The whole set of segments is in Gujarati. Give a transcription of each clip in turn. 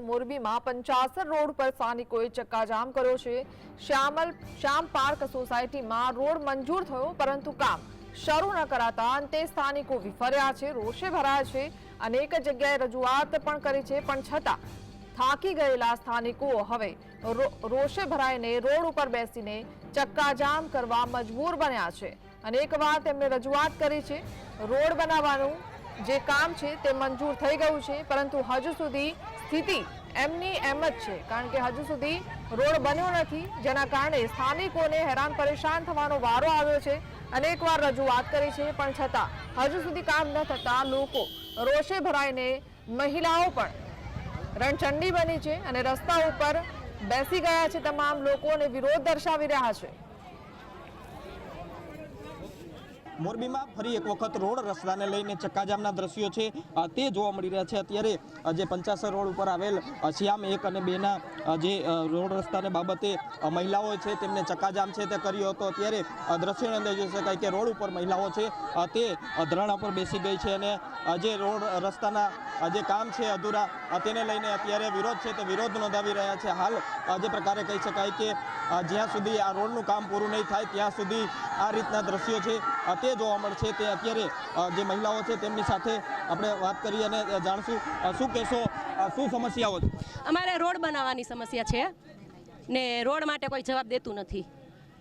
મોરબીમાં પંચાસર ચક્કાજામ કર્યો છે. શ્યામલ શ્યામ પાર્ક સોસાયટીમાં રોડ મંજૂર થયો, પરંતુ કામ શરૂ ન કરાતા સ્થાનિકો વિફર્યા છે, રોષે ભરાયા છે. અનેક જગ્યાએ રજૂઆત પણ કરી છે, પણ છતાં થાકી ગયેલા સ્થાનિકો હવે રોષે ભરાઈને રોડ ઉપર બેસીને ચક્કાજામ કરવા મજબૂર બન્યા છે. અનેક વાર તેમણે રજૂઆત કરી છે, રોડ બનાવવાનું જે કામ છે તે મંજૂર થઈ ગયું છે, પરંતુ હજુ સુધી સ્થિતિ એમની એમ જ છે. કારણ કે હજુ સુધી રોડ બન્યો નથી, જેના કારણે સ્થાનિકોને હેરાન પરેશાન થવાનો વારો આવ્યો છે. અનેકવાર રજૂઆત કરી છે, પણ છતાં હજુ સુધી કામ ન થતાં લોકો રોષે ભરાઈને મહિલાઓ પણ રણચંડી બની છે અને રસ્તા ઉપર બેસી ગયા છે. તમામ લોકો અને વિરોધ દર્શાવી રહ્યા છે. મોરબીમાં ફરી એક વખત રોડ રસ્તાને લઈને ચક્કાજામના દ્રશ્યો છે. તે જોવા મળી રહ્યા છે. અત્યારે જે પંચાસર રોડ ઉપર આવેલ શ્યામ એક અને બેના જે રોડ રસ્તાને બાબતે મહિલાઓ છે તેમને ચક્કાજામ છે તે કર્યો હતો. અત્યારે દ્રશ્યોની અંદર જોઈ શકાય કે રોડ ઉપર મહિલાઓ છે તે ધરણા પર બેસી ગઈ છે અને જે રોડ રસ્તાના જે કામ છે અધૂરા તેને લઈને અત્યારે વિરોધ છે તે વિરોધ નોંધાવી રહ્યા છે. હાલ જે પ્રકારે કહી શકાય કે જ્યાં સુધી આ રોડનું કામ પૂરું નહીં થાય ત્યાં સુધી આ રીતના દ્રશ્યો છે. અ, જોવા મળશે તે અત્યારે જે મહિલાઓ છે તેમની સાથે આપણે વાત કરી અને જાણશું શું કહેશો શું સમસ્યાઓ છે? અમારે રોડ બનાવવાની સમસ્યા છે ને રોડ માટે કોઈ જવાબ દેતું નથી.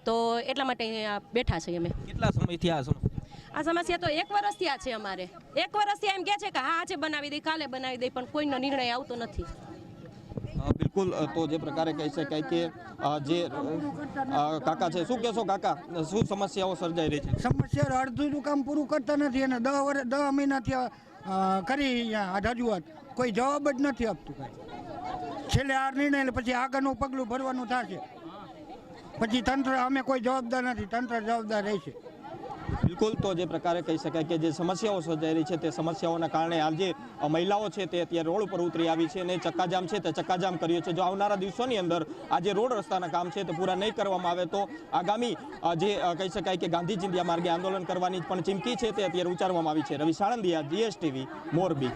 તો એટલા માટે અહીંયા બેઠા છીએ અમે. કેટલા સમયથી આ સમસ્યા? આ સમસ્યા તો એક વર્ષથી આ છે અમારે. એક વર્ષથી એમ કે છે કે હા આજે બનાવી દઈ કાલે બનાવી દઈ પણ કોઈનો નિર્ણય આવતો નથી. બિલકુલ તો જે પ્રકારે કહી શકાય કે જે કાકા છે, શું કહેશો કાકા? શું સમસ્યાઓ સર્જાઈ રહી છે? સમસ્યા અડધું કામ પૂરું કરતા નથી અને દસ વર્ષ દસ મહિનાથી કરી રજૂઆત. કોઈ જવાબ જ નથી આપતું. કાંઈ છેલ્લે આ નિર્ણય પછી આગળનું પગલું ભરવાનું થશે. પછી તંત્ર, અમે કોઈ જવાબદાર નથી, તંત્ર જવાબદાર રહેશે. બિલકુલ, તો જે પ્રકારે કહી શકાય કે જે સમસ્યાઓ સર્જાઈ રહી છે તે સમસ્યાઓના કારણે આજે મહિલાઓ છે તે અત્યારે રોડ ઉપર ઉતરી આવી છે અને ચક્કાજામ છે તે ચક્કાજામ કર્યો છે. જો આવનારા દિવસોની અંદર આ જે રોડ રસ્તાના કામ છે તે પૂરા નહીં કરવામાં આવે તો આગામી જે કહી શકાય કે ગાંધી માર્ગે આંદોલન કરવાની પણ ચીમકી છે તે અત્યારે ઉચ્ચારવામાં આવી છે. રવિ સાણંદિયા, જીએસટીવી, મોરબી.